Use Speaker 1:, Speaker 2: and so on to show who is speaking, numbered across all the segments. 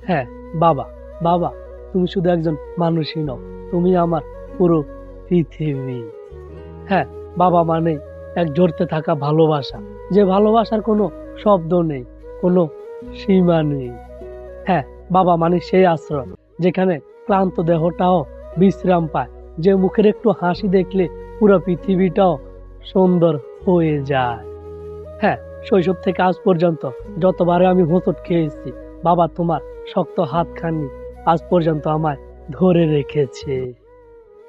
Speaker 1: হ্যাঁ বাবা বাবা, তুমি শুধু একজন মানুষই নও, তুমি আমার পুরো পৃথিবী। হ্যাঁ বাবা মানে এক জড়তে থাকা ভালোবাসা, যে ভালোবাসার কোনো শব্দ নেই, কোনো সীমা নেই। হ্যাঁ বাবা মানে সেই আশ্রয়, যেখানে ক্লান্ত দেহটাও বিশ্রাম পায়, যে মুখের একটু হাসি দেখলে পুরো পৃথিবীটাও সুন্দর হয়ে যায়। হ্যাঁ শৈশব থেকে আজ পর্যন্ত যতবারে আমি হোঁচট খেয়েছি বাবা তোমার শক্ত হাতখানি আজ পর্যন্ত আমায় ধরে রেখেছে।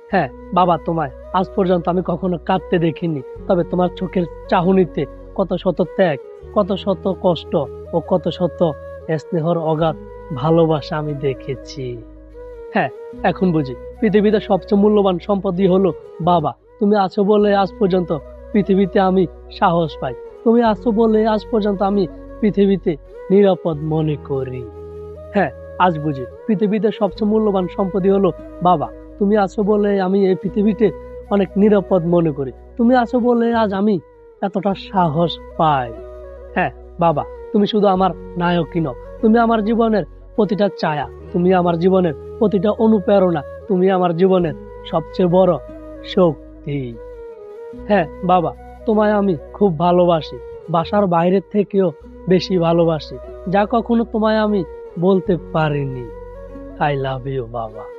Speaker 1: হ্যাঁ বাবা তোমায় আজ পর্যন্ত আমি কখনো কাঁদতে দেখিনি, তবে তোমার চোখের চাহনিতে কত শত ত্যাগ, কত শত কষ্ট ও কত শত স্নেহর অগাধ ভালোবাসা আমি দেখেছি। হ্যাঁ এখন বুঝি পৃথিবীতে সবচেয়ে মূল্যবান সম্পদই হলো বাবা। তুমি আছো বলে আজ পর্যন্ত পৃথিবীতে আমি সাহস পাই। তুমি আছো বলে আজ পর্যন্ত আমি পৃথিবীতে নিরাপদ মনে করি। হ্যাঁ আজ বুঝি। পৃথিবীতে সবচেয়ে মূল্যবান সম্পদই হলো বাবা। তুমি আছো বলে আমি এই পৃথিবীতে অনেক নিরাপদ মনে করি। তুমি আছো বলে আজ আমি এতটা সাহস পাই। হ্যাঁ বাবা, তুমি শুধু আমার নায়কই নও। তুমি আমার জীবনের প্রতিটা ছায়া। তুমি আমার জীবনের প্রতিটা অনুপ্রেরণা। তুমি আমার জীবনের সবচেয়ে বড় শক্তি। হ্যাঁ বাবা, তোমায় আমি খুব ভালোবাসি। বাসার বাইরের থেকেও বেশি ভালোবাসি যা কখনো তোমায় আমি বলতে পারিনি। আই লাভ ইউ বাবা।